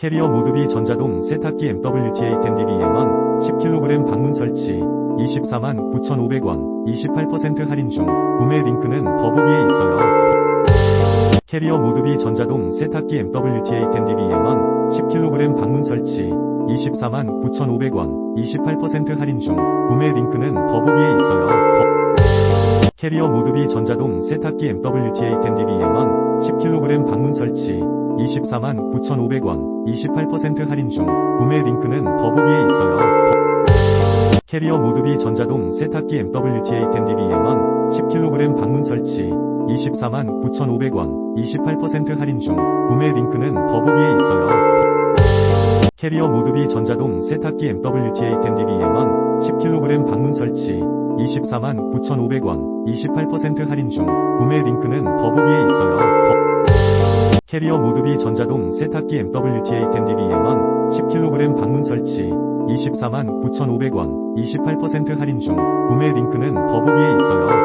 캐리어 모드비 전자동 세탁기 MWTA 10DB-M1 10kg 방문 설치 24만 9,500원 28% 할인 중 구매 링크는 더보기에 있어요. 캐리어 모드비 전자동 세탁기 MWTA 10DB-M1 10kg 방문 설치 24만 9,500원 28% 할인 중 구매 링크는 더보기에 있어요. 더- 캐리어 모드비 전자동 세탁기 MWTA 10DB-M1 10kg 방문 설치 24만 9,500원 28% 할인 중 구매 링크는 더보기에 있어요. 더- 캐리어 모드비 전자동 세탁기 MWTA 10DB-M1 10kg 방문 설치 24만 9,500원 28% 할인 중 구매 링크는 더보기에 있어요. 캐리어 모드비 전자동 세탁기 MWTA 10DB-M1 10kg 방문 설치 24만 9,500원 28% 할인 중 구매 링크는 더보기에 있어요. 더- 캐리어 모드비 전자동 세탁기 MWTA 10DB-M1 10kg 방문 설치 24만 9,500원 28% 할인 중 구매 링크는 더보기에 있어요.